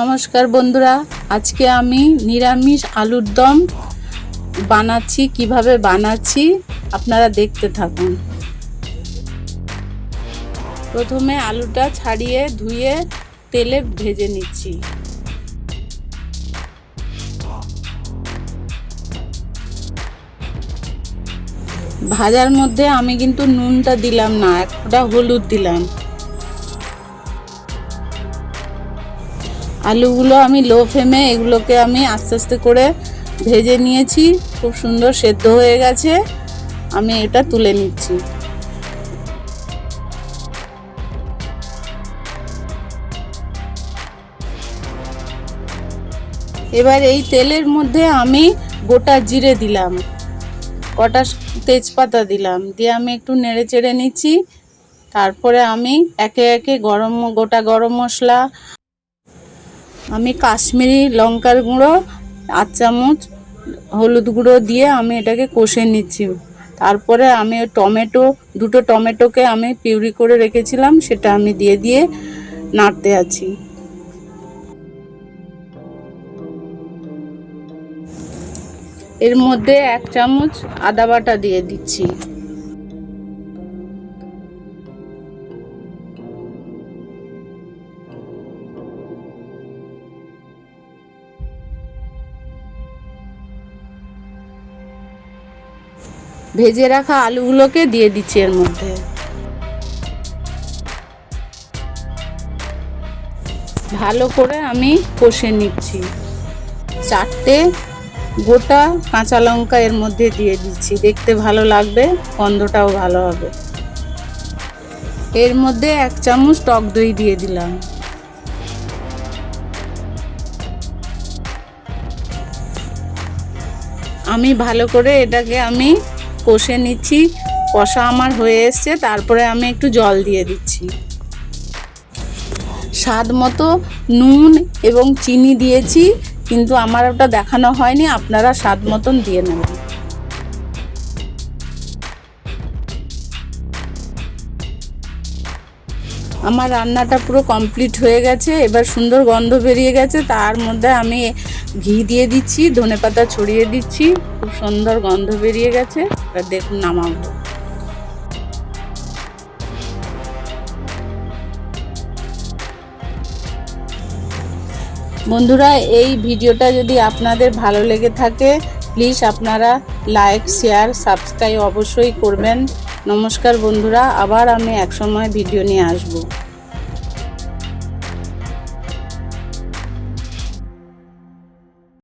নমস্কার বন্ধুরা, আজকে আমি নিরামিষ আলুর দম বানাচ্ছি, কীভাবে বানাচ্ছি আপনারা দেখতে থাকুন। প্রথমে আলুটা ছাড়িয়ে ধুয়ে তেলে ভেজে নিচ্ছি। ভাজার মধ্যে আমি কিন্তু নুনটা দিলাম না, একটা হলুদ দিলাম। আলুগুলো আমি লো ফ্লেমে এগুলোকে আমি আস্তে আস্তে করে ভেজে নিয়েছি। খুব সুন্দর সেদ্ধ হয়ে গেছে। আমি এটা তুলে নিচ্ছি। এবার এই তেলের মধ্যে আমি গোটা জিরে দিলাম। কটা তেজপাতা দিলাম। দিয়ে আমি একটু নেড়ে চেড়ে নিচ্ছি। তারপরে আমি একে একে গরম, গোটা গরম মশলা আমি কাশ্মীরি লঙ্কার গুঁড়ো আট চামচ হলুদ গুঁড়ো দিয়ে আমি এটাকে কষে নিচ্ছি। তারপরে আমি টমেটো, দুটো টমেটোকে আমি পিউরি করে রেখেছিলাম, সেটা আমি দিয়ে দিয়ে নাড়তে আছি। এর মধ্যে এক চামচ আদা বাটা দিয়ে দিচ্ছি। ভেজে রাখা আলুগুলোকে দিয়ে দিচ্ছি এর মধ্যে। ভালো করে আমি কষে নিচ্ছি। চারটে গোটা কাঁচা লঙ্কা এর মধ্যে দিয়ে দিচ্ছি। দেখতে ভালো লাগবে, গন্ধটাও ভালো হবে। এর মধ্যে এক চামচ টক দই দিয়ে দিলাম। আমি ভালো করে এটাকে আমি কষে নিচ্ছি, কষা আমার হয়ে এসছে, তারপরে আমি একটু জল দিয়ে দিচ্ছি। স্বাদ মতো নুন এবং চিনি দিয়েছি, কিন্তু আমার ওটা দেখানো হয়নি, আপনারা স্বাদ মতন দিয়ে নেবেন। আমার রান্নাটা পুরো কমপ্লিট হয়ে গেছে, এবার সুন্দর গন্ধ বেরিয়ে গেছে, তার মধ্যে আমি ঘি দিয়ে দিচ্ছি, ধনে পাতা ছড়িয়ে দিচ্ছি, খুব সুন্দর গন্ধ বেরিয়ে গেছে, এবার দেখুন নামাবো। বন্ধুরা, এই ভিডিওটা যদি আপনাদের ভালো লেগে থাকে প্লিজ আপনারা লাইক, শেয়ার, সাবস্ক্রাইব অবশ্যই করবেন। নমস্কার বন্ধুরা, আবার আমি একসময় ভিডিও নিয়ে আসব।